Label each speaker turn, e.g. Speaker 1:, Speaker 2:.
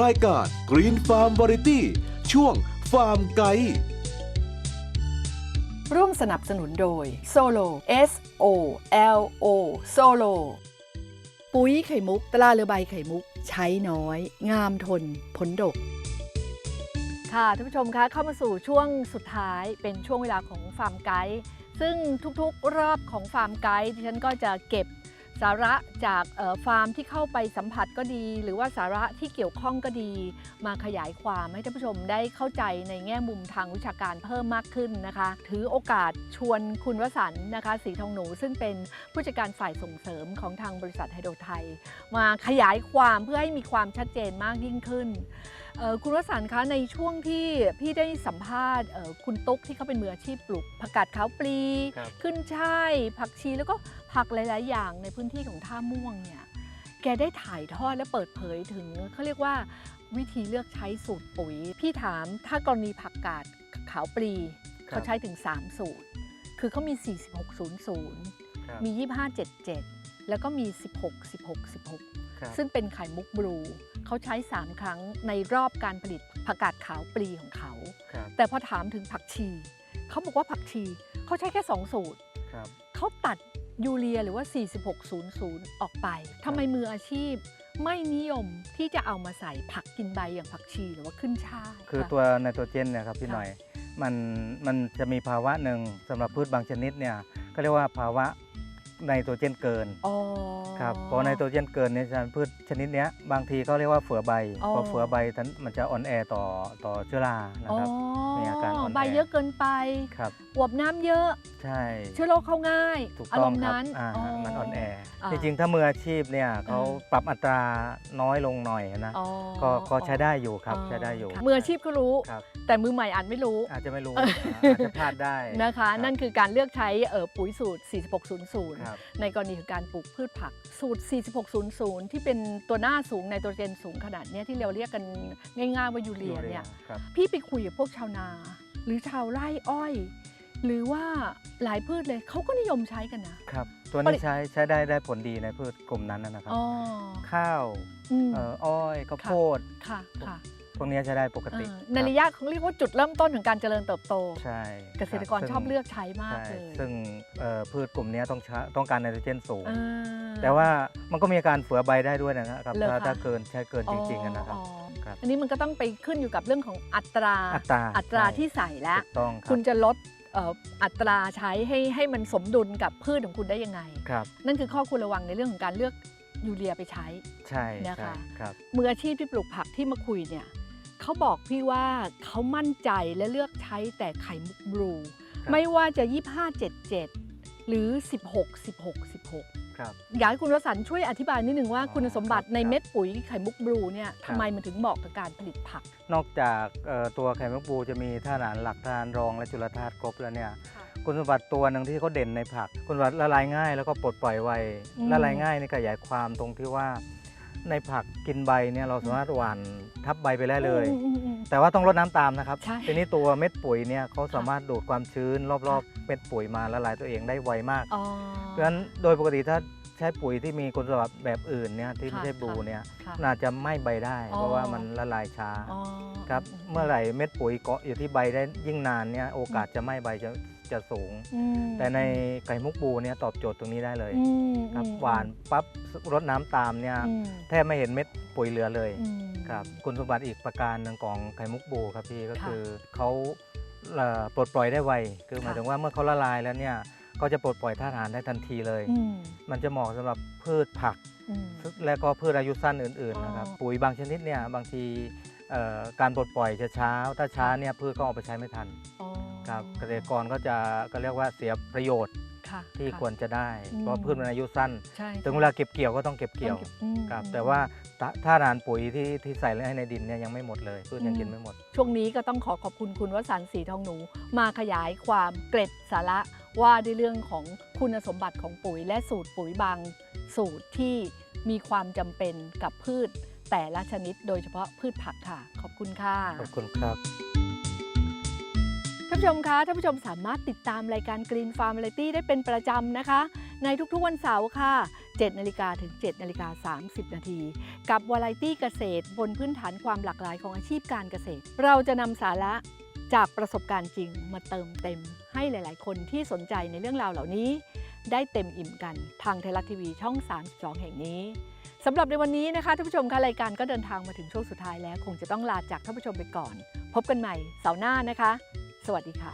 Speaker 1: รายการ Green Farm Variety ช่วงฟาร์มไกด์
Speaker 2: ร่วมสนับสนุนโดย Solo S O L O Solo ปุ๋ยไข่มุก ตราเรือใบไข่มุก ใช้น้อย งามทน ผลดก ค่ะท่านผู้ชมคะเข้ามาสู่ช่วงสุดท้ายเป็นช่วงเวลาของฟาร์มไกด์ซึ่งทุกๆรอบของฟาร์มไกด์ดิฉันก็จะเก็บ สาระจากฟาร์มที่เข้าไปสัมผัสก็ดี หรือว่าสาระที่เกี่ยวข้องก็ดี มาขยายความให้ท่านผู้ชมได้เข้าใจในแง่มุมทางวิชาการเพิ่มมากขึ้นนะคะ ถือโอกาสชวนคุณวสันนะคะสีทองหนูซึ่งเป็นผู้จัดการฝ่ายส่งเสริมของทางบริษัทไฮโดรไทย มาขยายความเพื่อให้มีความชัดเจนมากยิ่งขึ้นคุณวสันต์คะในช่วงที่พี่ได้สัมภาษณ์เอ่อคุณตุ๊กที่เขาเป็นมืออาชีพปลูกผักกาดขาวปลี
Speaker 3: ครับ
Speaker 2: ขึ้นช่ายผักชีแล้วก็ผักหลาย ๆ อย่างในพื้นที่ของท่าม่วงเนี่ยแกได้ถ่ายทอดและเปิดเผยถึงเขาเรียกว่าวิธีเลือกใช้สูตรปุ๋ย พี่ถามถ้ากรณีผักกาดขาวปลี
Speaker 3: ครับ
Speaker 2: เขาใช้ถึง 3 สูตร คือเขามี4600
Speaker 3: ครับ
Speaker 2: มี 2577 แล้วก็มี 16 16 16
Speaker 3: ครับ
Speaker 2: ซึ่งเป็นไข่มุกบลู เขาใช้ 3 ครั้งในรอบการผลิตผักกาดขาวปลีของเขา
Speaker 3: ครับ
Speaker 2: แต่พอถามถึงผักชี เขาบอกว่าผักชีเขาใช้แค่ 2 สูตร
Speaker 3: ครับ
Speaker 2: เขาตัดยูเรียหรือว่า 4600 ออกไปทำไมมืออาชีพไม่นิยมที่จะเอามาใส่ผักกินใบอย่างผักชีหรือว่าขึ้นช่าย
Speaker 3: คือ
Speaker 2: ค่ะ
Speaker 3: ตัวไนโตรเจนเนี่ยครับพี่
Speaker 2: ค่ะ
Speaker 3: หน่อยมันมันจะมีภาวะหนึ่งสำหรับพืชบางชนิดเนี่ยก็เรียกว่าภาวะไนโตรเจนเกิน
Speaker 2: อ๋อ
Speaker 3: ครับพอไนโตรเจนเกินเนี่ยพืชชนิดเนี้ยบางทีก็เรียกว่าเฟือใบ
Speaker 2: อ๋อ
Speaker 3: พอเฟือใบนั้นมันจะอ่อนแอต่อต่อเชื้อรานะครับ มีอาการอ่อนแอ
Speaker 2: ใบเยอะเกินไป
Speaker 3: ครับ
Speaker 2: อวบน้ำเยอะ
Speaker 3: ใช่
Speaker 2: เชื้อโรคเข้าง่าย
Speaker 3: ถูก
Speaker 2: อา
Speaker 3: ต้
Speaker 2: ร
Speaker 3: อง
Speaker 2: มณ์
Speaker 3: ครับ
Speaker 2: นั้น
Speaker 3: อ่าฮะมันอ่อนแอ
Speaker 2: อ่า
Speaker 3: จริงๆ ถ้ามืออาชีพเนี่ยเขา
Speaker 2: อ่า
Speaker 3: ปรับอัตราน้อยลงหน่อยนะ
Speaker 2: อ๋อ
Speaker 3: ก็ก็ใช้ได้อยู่ครับ
Speaker 2: อ๋อ
Speaker 3: ใช้ได้อยู่
Speaker 2: ค่ะมืออาชีพก็รู้
Speaker 3: ครับ
Speaker 2: แต่มือใหม่อาจไม่รู้
Speaker 3: อาจจะไม่รู้
Speaker 2: เออ
Speaker 3: อาจจะพลาดได้
Speaker 2: นะคะ
Speaker 3: รับ
Speaker 2: นั่นคือการเลือกใช้เอ่อปุ๋ยสูตร
Speaker 3: ครับ
Speaker 2: 4600ในกรณีของการปลูกพืชผักสูตร 4600 ที่เป็นตัวหน้าสูงไนโตรเจนสูงขนาดเนี้ยที่เราเรียกกันง่ายๆว่ายูเรียเนี่ย
Speaker 3: ครับ
Speaker 2: พี่ไปคุยกับพวกชาวนา หรือชาวไร่อ้อย หรือว่าหลายพืชเลยเขาก็นิยมใช้กันนะ ครับ
Speaker 3: ตัว
Speaker 2: ปริ
Speaker 3: นี้ใช้ใช้ได้ได้ผลดีในพืชกลุ่มนั้นนะครับ
Speaker 2: อ๋อ
Speaker 3: ข้าว
Speaker 2: อืม
Speaker 3: เอ่ออ้อยข้าว
Speaker 2: ค่ะ
Speaker 3: โพด
Speaker 2: ค่ะค่ะ
Speaker 3: พวกนี้ใช้ได้ปกติ
Speaker 2: เออใน
Speaker 3: ครับ
Speaker 2: ระยะของเรียกว่าจุดเริ่มต้นของการเจริญเติบโต
Speaker 3: ใช่
Speaker 2: เกษตรกร
Speaker 3: ซึ่ง
Speaker 2: ชอบเลือกใช้มาก
Speaker 3: ใช่
Speaker 2: เลย
Speaker 3: ซึ่งเอ่อพืชกลุ่มนี้ต้องใช้ต้องการไนโตรเจนสูง
Speaker 2: เออ
Speaker 3: แต่ว่ามันก็มีอาการเฟือใบได้ด้วยนะครับ
Speaker 2: เหรอ
Speaker 3: ถ้า
Speaker 2: คะ
Speaker 3: ถ้าเกินใช้เกินจริงๆอะนะครับ
Speaker 2: อ๋อ
Speaker 3: ครับ
Speaker 2: อันนี้มันก็ต้องไปขึ้นอยู่กับเรื่องของอัตรา
Speaker 3: อัตรา
Speaker 2: อัตรา
Speaker 3: ใช่
Speaker 2: ที่ใส่แล้ว
Speaker 3: ถูกต้องครั
Speaker 2: คุ
Speaker 3: บ
Speaker 2: ณจะลดเอ่ออัตราใช้ให้ให้มันสมดุลกับพืชของคุณได้ยังไง
Speaker 3: ครับ
Speaker 2: นั่นคือข้อควรระวังในเรื่องของการเลือกยูเรียไปใช้
Speaker 3: ใช่
Speaker 2: นะคะ
Speaker 3: ใช่ครับ
Speaker 2: มืออาชีพที่ปลูกผักที่มาคุยเนี่ยเขาบอกพี่ว่าเขามั่นใจและเลือกใช้แต่ไข่มุกบลู
Speaker 3: ครับ
Speaker 2: ไม่ว่าจะ 25 77 หรือ 16 16 16
Speaker 3: ครับ
Speaker 2: อยากให้คุณวสันต์ช่วยอธิบายนิดนึงว่า
Speaker 3: อ๋อ
Speaker 2: คุณสมบัติ
Speaker 3: ครับ
Speaker 2: ในเม็ดปุ๋ยไข่มุกบลูเนี่ย
Speaker 3: ครับ
Speaker 2: ทำไมมันถึงเหมาะกับการผลิตผัก
Speaker 3: นอกจากเอ่อตัวไข่มุกปูจะมีธาตุอาหารหลักธาตุรองและจุลธาตุครบแล้วเนี่ยคุณสมบัติตัวหนึ่งที่เขาเด่นในผัก คุณสมบัติละลายง่ายแล้วก็ปลดปล่อยไว
Speaker 2: อืม
Speaker 3: ละลายง่ายนี่ขยายความตรงที่ว่า ในผักกินใบเนี่ยเราสามารถหว่านทับใบไปได้เลย
Speaker 2: อืมอืมอืม
Speaker 3: แต่ว่าต้องรดน้ำตามนะครับ
Speaker 2: ใช่
Speaker 3: ทีนี้ตัวเม็ดปุ๋ยเนี่ยเขาสามารถดูดความชื้นรอบๆเม็ดปุ๋ยมาละลายตัวเองได้ไวมาก
Speaker 2: อ๋อ
Speaker 3: เพราะฉะนั้นโดยปกติถ้าใช้ปุ๋ยที่มีคุณสมบัติแบบอื่นเนี่ยที่ไม่ใช่
Speaker 2: ค่ะ
Speaker 3: บลูเนี่ย
Speaker 2: ค่ะ
Speaker 3: น่าจะไหม้ใบได้
Speaker 2: อ๋อ
Speaker 3: เพราะว่ามันละลายช้า
Speaker 2: อ๋อ
Speaker 3: ครับเมื่อไหร่เม็ดปุ๋ยเกาะอยู่ที่ใบได้ยิ่งนานเนี่ยโอกาสจะไหม้ใบจะจะสูง
Speaker 2: อืม
Speaker 3: แต่ในไก่มุกบลูเนี่ยตอบโจทย์ตรงนี้ได้เลย
Speaker 2: อืม
Speaker 3: ครับ
Speaker 2: อืม
Speaker 3: หวานปั๊บรดน้ำตามเนี่ย
Speaker 2: อืม
Speaker 3: แทบไม่เห็นเม็ดปุ๋ยเหลือเลย
Speaker 2: อืม
Speaker 3: ครับคุณสมบัติอีกประการหนึ่งของไข่มุกบลูครับพี่ก็
Speaker 2: ค่ะ
Speaker 3: คือเขาเอ่อปลดปล่อยได้ไวคือหมาย
Speaker 2: ค่ะ
Speaker 3: ถึงว่าเมื่อเขาละลายแล้วเนี่ย ก็จะปลดปล่อยธาตุอาหารได้ทันทีเลย
Speaker 2: อืม
Speaker 3: มันจะเหมาะสำหรับพืชผัก
Speaker 2: อืม
Speaker 3: และก็พืชอายุสั้นอื่นๆนะครับ
Speaker 2: อ๋อ
Speaker 3: ปุ๋ยบางชนิดเนี่ยบางทีเอ่อการปลดปล่อยจะช้า ถ้าช้าเนี่ยพืชก็เอาไปใช้ไม่ทัน
Speaker 2: อ๋อ
Speaker 3: ครับเกษตรกรก็จะก็เรียกว่าเสียประโยชน์
Speaker 2: ค่ะ
Speaker 3: ที่ะ ควรจะได้
Speaker 2: อืม
Speaker 3: เพราะพืชมันอายุสั้น
Speaker 2: ใช่
Speaker 3: ถึงเวลาเก็บเกี่ยวก็ต้องเก็บเกี่ยว
Speaker 2: ต้องอืม
Speaker 3: ครับ
Speaker 2: อืม
Speaker 3: แต่ว่าถ้าถ้านานปุ๋ยที่ที่ใส่ให้ในดินเนี่ยยังไม่หมดเลยพืชยัง
Speaker 2: อืม
Speaker 3: กินไม่หมด
Speaker 2: ช่วงนี้ก็ต้องขอขอบคุณคุณวสันต์ศรีทองหนู มาขยายความเกร็ดสาระ ว่าด้วยเรื่องของคุณสมบัติของปุ๋ยและสูตรปุ๋ยบางสูตรที่มีความจำเป็นกับพืชแต่ละชนิด โดยเฉพาะพืชผักค่ะ ขอบคุณค่ะ
Speaker 3: ขอบคุณครับ
Speaker 2: ท่านผู้ชมคะท่านผู้ชมสามารถติดตามรายการ Green Farm Variety ได้เป็นประจำนะคะ ในทุกๆวันเสาร์ค่ะ7 7นาฬิกาถึง7นาฬิกา30 นาที กับวาไรตี้เกษตร บนพื้นฐานความหลากหลายของอาชีพการเกษตร เราจะนำสาระ จากประสบการณ์จริงมาเติมเต็ม ให้หลาย ๆ คนที่สนใจในเรื่องราวเหล่านี้ ได้เต็มอิ่มกันทางไทยรัฐทีวีช่อง 32 แห่งนี้สำหรับในวันนี้นะคะท่านผู้ชมคะรายการก็เดินทางมาถึงช่วงสุดท้ายแล้ว คงจะต้องลาจากท่านผู้ชมไปก่อน พบกันใหม่เสาร์หน้านะคะ สวัสดีค่ะ